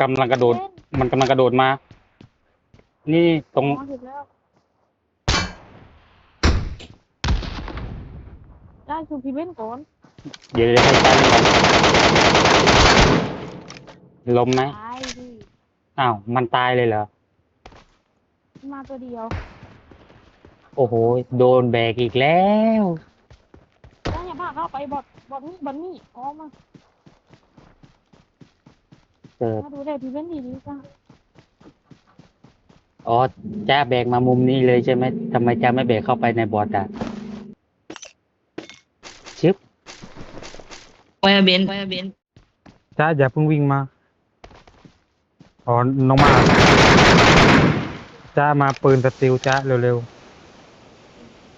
กำลังกระโดด มันกำลังกระโดดมา นี่ตรงอ๋อเห็นแล้วได้คือพี่เบ้นก่อนเดี๋ยวจะให้ตายก่อนล้มไหมตายดิอ้าว มันตายเลยเหรอ มาตัวเดียวโอ้โห โดนแบกอีกแล้วได้อย่าพาเข้าไปบอดบอดนี่บอดนี่อ๋อมา เกิด มาดูได้พี่เบ้นดีดีจ้าอ๋อจ้าแบกมามุมนี้เลยใช่ไหมทำไมจ้าไม่แบกเข้าไปในบอร์ดอะชึบไปอะเบนไปอะเบนจ้าอย่าเพิ่งวิ่งมา อ๋อ น้องมาจ้ามาปืนสติลจ้าเร็ว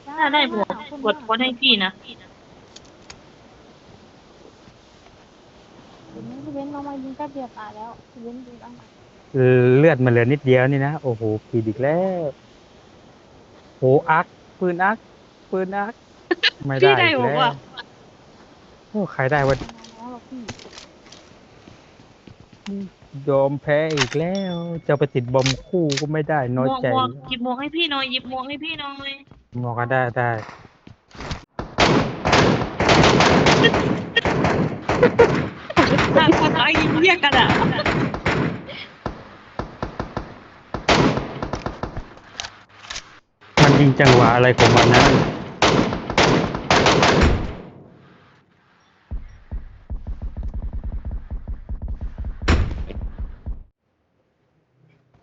ถ้าได้บวกกดกดให้พี่นะ เบ้นเรามายิงแป๊บเดียวตายแล้วพี่เบ้นดูดังๆเอ่อเลือดมันเหลือนิดเดียวนี่นะ โอ้โหผิดอีกแล้วโหอัก ปืนอัก ปืนอัก ไม่ได้พี่ได้อีกบอกแล้วว่าโอ้ใครได้วะน้องเราพี่ยอมแพ้อีกแล้ว จะไปติดบอมคู่ก็ไม่ได้หมน้อยวกใจหมวกหยิบหมวกให้พี่หน่อยหยิบหมวกให้พี่หน่อยมองก็ได้ได้ถ้าคนร้า ยยิงเรียกกันอะมันยิงจังหวะอะไรของมันนะ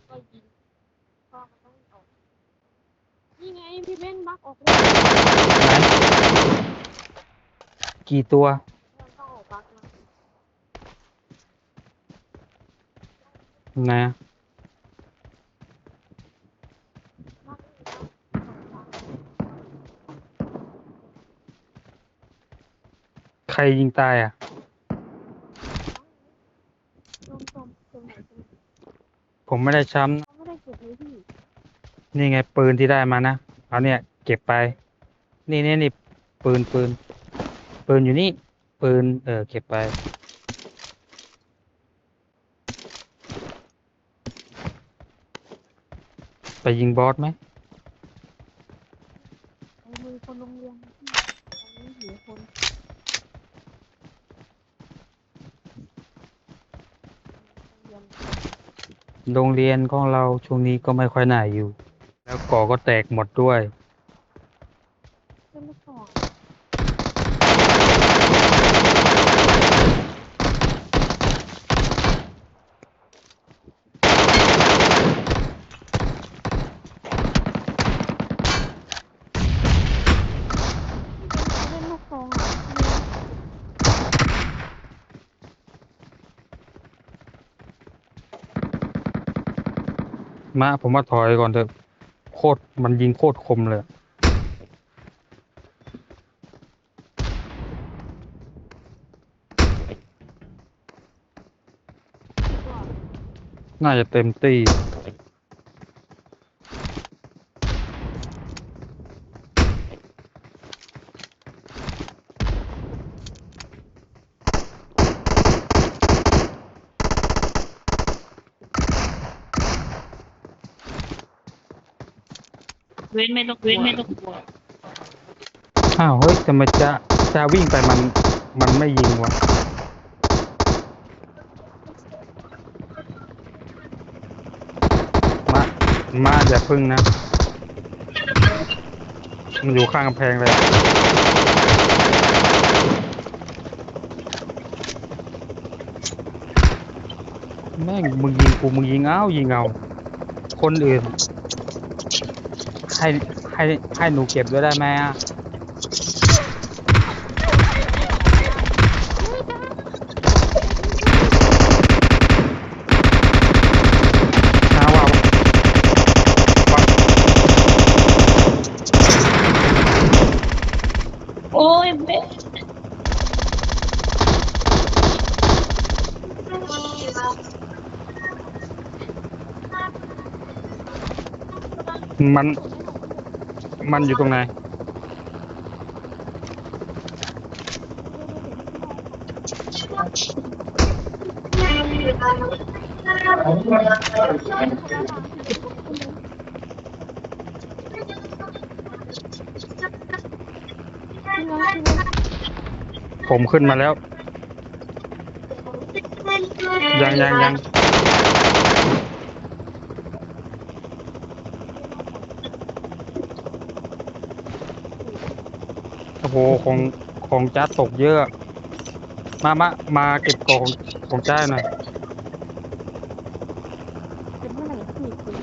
ก็ยิงก็มันต้องออกนี่ไงพี่เบ้นบักออกเลยกี่ตัว มันต้องออกบักนะ นะ ใครยิงตายอะ ตรงตรงตรงไหนตรงไหนผมไม่ได้ช้ำนะเขาไม่ได้เก็บเลยพี่นี่ไงปืนที่ได้มานะ เอาเนี่ย เก็บไป นี่นี่นี่ปืนปืน ปืนอยู่นี่ ปืน เออ เก็บไป ไปยิงบอสไหมไอ้มือคนโรงเรียนพี่ตอนนี้หลือคนโรงเรียนโรงเรียนของเราช่วงนี้ก็ไม่ค่อยน่าอยู่ แล้วก่อก็แตกหมดด้วย ขึ้นมาก่อน เล่นลูกซองอะ มาผมว่าถอยก่อนเถอะโคตรมันยิงโคตรคมเลย น่าจะเต็มตี เว้นไม่ต้องเว้นไม่ต้องกลัวอ้าวเฮ้ยทำไมจะจะวิ่งไปมันมันไม่ยิงวะมามาอย่าพึ่งนะ มันอยู่ข้างกำแพงเลยแม่งมึงยิงกูมึงยิงเอายิงเอา คนอื่น ให้ให้ให้หนูเก็บด้วยได้ไหมอะนะว่าว่าโอ้ยเบนมัน มันอยู่ตรงไหน ผมขึ้นมาแล้ว ยังยังยัง โอ้โหของของจ้าตกเยอะ มามามาเก็บของของจ้าหน่อยเป็นเมื่อไหร่สี่ปี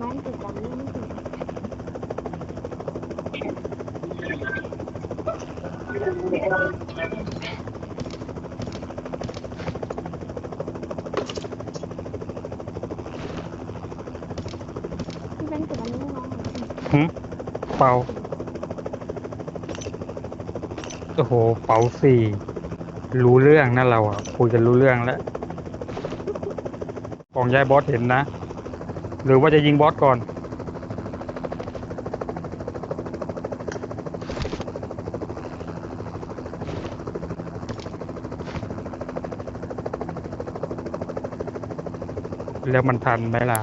น้องเกิดจากนี้ไม่ถึงพี่แบงค์เกิดอันนี้น้องหึเป่า โอ้โหเป่าสี่รู้เรื่องนะเราอะคุยกันรู้เรื่องแล้วของยายบอสเห็นนะ หรือว่าจะยิงบอสก่อน แล้วมันทันไหมล่ะ